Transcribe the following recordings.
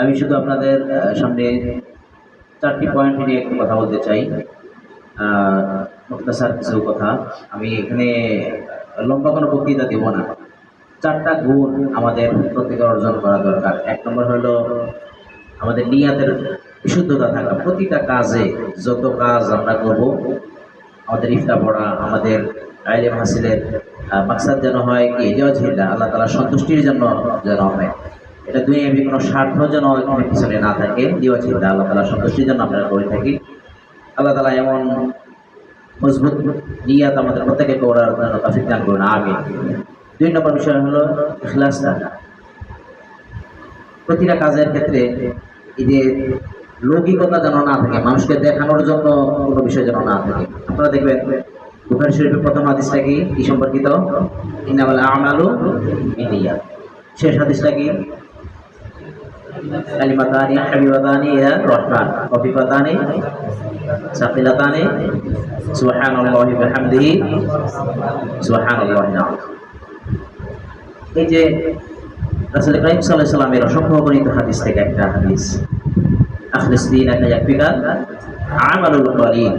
আমি শুধু আপনাদের সামনে চারটি পয়েন্ট নিয়ে একটু কথা বলতে চাই। মুক্তাসার কিছু কথা। আমি এখানে লম্বা কোনো বক্তৃতা দেব না। চারটা গুণ আমাদের প্রত্যেকের অর্জন করা দরকার। এক নম্বর হলো আমাদের নিয়াতের বিশুদ্ধতা থাকা। প্রতিটা কাজে যত কাজ আমরা করব, আমাদের ইফতা পড়া, আমাদের আইলেম হাসিলের মাকসাদ যেন হয়, কি জয়ঝিল্লা আল্লাহ তালা সন্তুষ্টির জন্য যেন হয়। এটা দুই এমনি কোনো স্বার্থ যেন এখানে পিছনে না থাকে। দিওয়াঝিল্লা আল্লাহ তালা সন্তুষ্টির জন্য আমরা করে থাকি। আল্লাহ তালা এমন মজবুত নিয়াত আমাদের প্রত্যেকে করার জন্য তফিক দান করুন আগে দুই নম্বর বিষয় হলো ইখলাস থাকা। প্রতিটা কাজের ক্ষেত্রে এই যে লৌকিকতা যেন না থাকে, মানুষকে দেখানোর জন্য কোনো বিষয় যেন না থাকে। আপনারা দেখবেন, বুখারি শরীফের প্রথম হাদিসটা কি? সম্পর্কিত? ইন্নামাল আমালু বিনিয়াত। শেষ হাদিসটা কি? কালিমাতানি হাবিবাতানি ইলা রহমান কফিফাতানি সাকিলাতানি সুবহানাল্লাহি বিহামদিহি সুবহানাল্লাহি এই যে রাসূল ইব্রাহিম সাল্লাল্লাহু আলাইহি সাল্লামের অসংখ্য হাদিস থেকে একটা হাদিস। আখলিস দীনাকা ইয়াকফিকা আমালুল কলিল।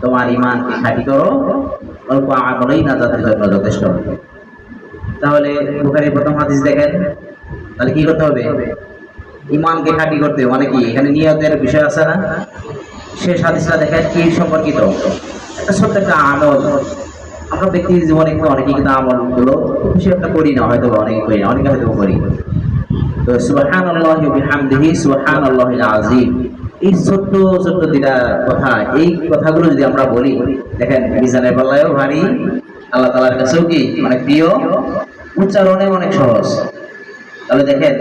তোমার ঈমানকে খাঁটি করো? অল্প আমলই নাজাতের জন্য যথেষ্ট। তাহলে বুখারীর প্রথম হাদিস দেখেন। তাহলে কি করতে হবে? ইমানকে খাঁটি করতে মানে কি? এখানে নিয়তের বিষয় আছে না? শেষ হাদিসটা দেখেন কি সম্পর্কিত? একটা ছোট্ট একটা আমল আমরা ব্যক্তি জীবনে কিন্তু অনেকেই কিন্তু আমলগুলো খুব একটা করি না, হয়তো অনেকে করি না, অনেকে হয়তো করি। তো সুবাহান আল্লাহ বিহামদিহি সুবাহান আল্লাহ আজিম এই ছোট্ট ছোট্ট দুটা কথা, এই কথাগুলো যদি আমরা বলি, দেখেন মিজানের পাল্লায়ও ভারী, আল্লাহ তালার কাছেও কি? অনেক প্রিয়। উচ্চারণে অনেক সহজ। তাহলে দেখেন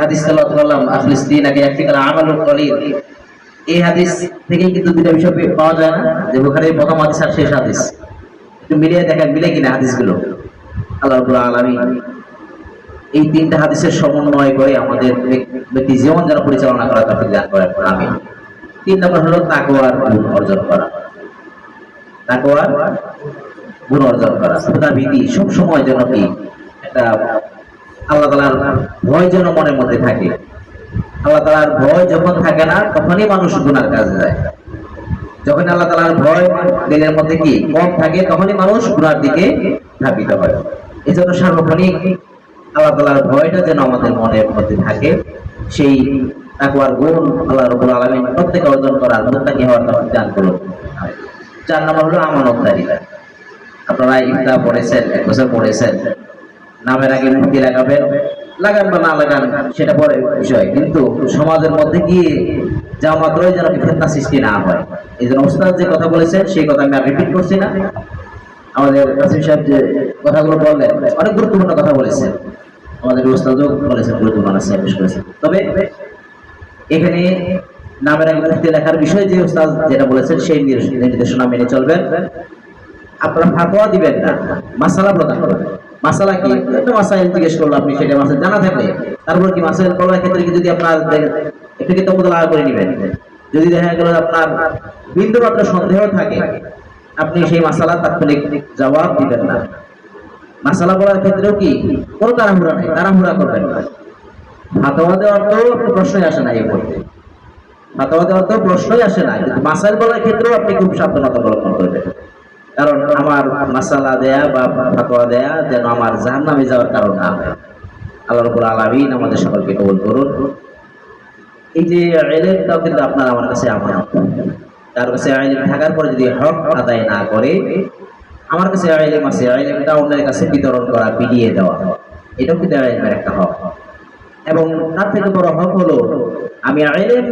হাদিস এই হাদিস থেকেই কিন্তু বিষয় পাওয়া যায় না, যে হাদিস মিলে কিনা হাদিসগুলো? আল্লাহ এই হাদিসের সমন্বয় করে আমাদের জীবন যেন পরিচালনা করা তৌফিক দান করেন আমি তিন নম্বর হলো তাকওয়ার গুণ অর্জন করা। তাকওয়ার গুণ অর্জন করা। সব সময় যেন কি একটা আল্লাহ তালার ভয় যেন মনের মধ্যে থাকে। আল্লাহ তালার ভয় যখন থাকে না, তখনই মানুষ গুনার কাজে যায়। যখন আল্লাহ তালার ভয় দিলের মধ্যে কি কম থাকে, তখনই মানুষ গুনার দিকে ধাবিত হয়। এই জন্য সার্বক্ষণিক আল্লাহ তালার ভয়টা যেন আমাদের মনের মধ্যে থাকে, সেই তাকুয়ার গুণ আল্লাহ রবুল আলমিন প্রত্যেকে অর্জন করার মুত্তাকি হওয়ার তখন দান করুন। চার নম্বর হলো আমানতদারিতা আপনারা ইফতা পড়েছেন, এক বছর পড়েছেন। নামের আগে মুক্তি লাগাবেন, লাগান বা না লাগান, সেটা পরে বিষয়। কিন্তু সমাজের মধ্যে গিয়ে যাওয়া মাত্রই যেন ফেতনা সৃষ্টি না হয়? এই জন্য ওস্তাদ যে কথা বলেছেন, সেই কথা আমি আর রিপিট করছি না। আমাদের কাসিম সাহেব যে কথাগুলো বললেন, অনেক গুরুত্বপূর্ণ কথা বলেছেন। আমাদের ওস্তাদও বলেছেন, গুরুত্বপূর্ণ পেশ করেছেন। তবে এখানে নামের আগে মুক্তি লেখার বিষয়ে যে ওস্তাদ যেটা বলেছেন, সেই নির্দেশ- নির্দেশনা মেনে চলবেন। আপনারা ফাঁকোয়া দিবেন না, মাসালা প্রদান করবেন। মাসালা কি? একটা মাসাইল জিজ্ঞেস করল আপনি সেটা মাসাইল জানা থাকলে। তারপর কি মাসাইল করার ক্ষেত্রে যদি আপনার একটু কিন্তু মোতালা করে নেবেন? যদি দেখা গেল আপনার বিন্দু মাত্র সন্দেহ থাকে, আপনি সেই মাসালা তাৎক্ষণিক জবাব দিবেন না। মাসালা বলার ক্ষেত্রেও কি? কোনো তাড়াহুড়া নেই, তাড়াহুড়া করবেন না। ফাতোয়া দেওয়ার তো প্রশ্নই আসে না এই পড়তে ফাতোয়া দেওয়ার তো প্রশ্নই আসে না। কিন্তু মাসাইল বলার ক্ষেত্রেও আপনি খুব সাবধানতা অবলম্বন করবেন। কারণ আমার মাসালা দেয়া বা ফাতোয়া দেয়া যেন আমার জাহান নামে যাওয়ার কারণ না হয়। আল্লাহ রবুল আলমিন আমাদের সকলকে কবুল করুন। এই যে এলেমটাও কিন্তু আপনার আমার কাছে আমার তার কাছে আইলেম থাকার পরে যদি হক আদায় না করে, আমার কাছে আইলেম আছে আইলেমটা অন্যের কাছে বিতরণ করা, বিলিয়ে দেওয়া। এটাও কিন্তু আইলেমের একটা হক। এবং তার থেকে বড় হক হলো, আমি আইলেম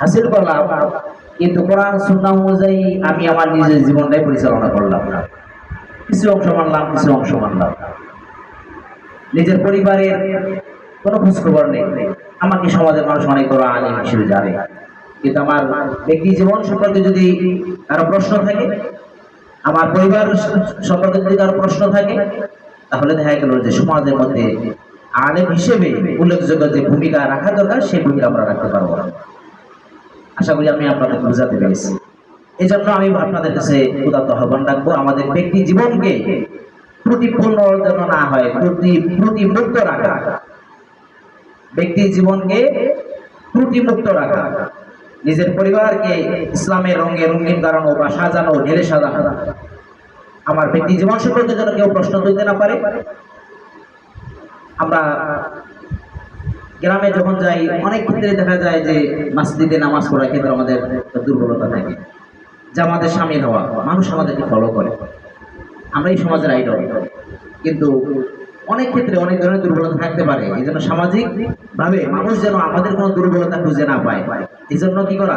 হাসিল করলাম কিন্তু কোরআন সুন্নাহ অনুযায়ী আমি আমার নিজের জীবনটাই পরিচালনা করলাম না। কিছু অংশ মানলাম, কিছু অংশ মানলাম নিজের পরিবারের কোনো খোঁজ খবর নেই। আমাকে সমাজের মানুষ অনেক বড় আলিম হিসেবে জানে। কিন্তু আমার ব্যক্তি জীবন সম্পর্কে যদি কারও প্রশ্ন থাকে, আমার পরিবার সম্পর্কে যদি কারও প্রশ্ন থাকে, তাহলে দেখা গেল যে সমাজের মধ্যে আলেম হিসেবে উল্লেখযোগ্য যে ভূমিকা রাখা দরকার, সেই ভূমিকা আমরা রাখতে পারব না। আশা করি আমি আপনাদের বোঝাতে পেরেছি। এই জন্য আমি আপনাদের কাছে উদাত্ত আহ্বান রাখব, আমাদের ব্যক্তি জীবনকে ত্রুটিপূর্ণ যেন না হয়, ত্রুটি ত্রুটি মুক্ত রাখা। ব্যক্তি জীবনকে ত্রুটিমুক্ত রাখা। নিজের পরিবারকে ইসলামের রঙে রঙিন করানো বা সাজানো, ঢেলে সাজানো। আমার ব্যক্তি জীবন সম্পর্কে যেন কেউ প্রশ্ন তুলতে না পারে। আমরা গ্রামে যখন যাই, অনেক ক্ষেত্রে দেখা যায় যে মাসজিদে নামাজ পড়ার ক্ষেত্রে আমাদের দুর্বলতা থাকে। যা আমাদের সামিল হওয়া, মানুষ আমাদেরকে ফলো করে। আমরা এই সমাজের আইডল কিন্তু অনেক ক্ষেত্রে অনেক ধরনের দুর্বলতা থাকতে পারে। এই জন্য সামাজিক ভাবে মানুষ যেন আমাদের কোনো দুর্বলতা খুঁজে না পায়। এই জন্য কি করা?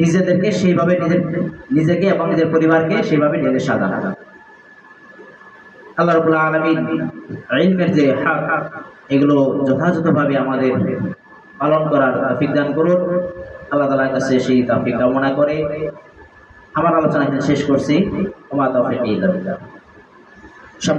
নিজেদেরকে সেইভাবে নিজের, নিজেকে এবং নিজের পরিবারকে সেইভাবে নিজের সাজানো। আল্লাহ রবুল্লাহ আলমিন ইলমের যে হাক, এগুলো যথাযথভাবে আমাদের পালন করার তাফিক দান করুন। আল্লাহ তালার কাছে সেই তাফিক কামনা করে আমার আলোচনা শেষ করছি। ওমা তফিক সম্মান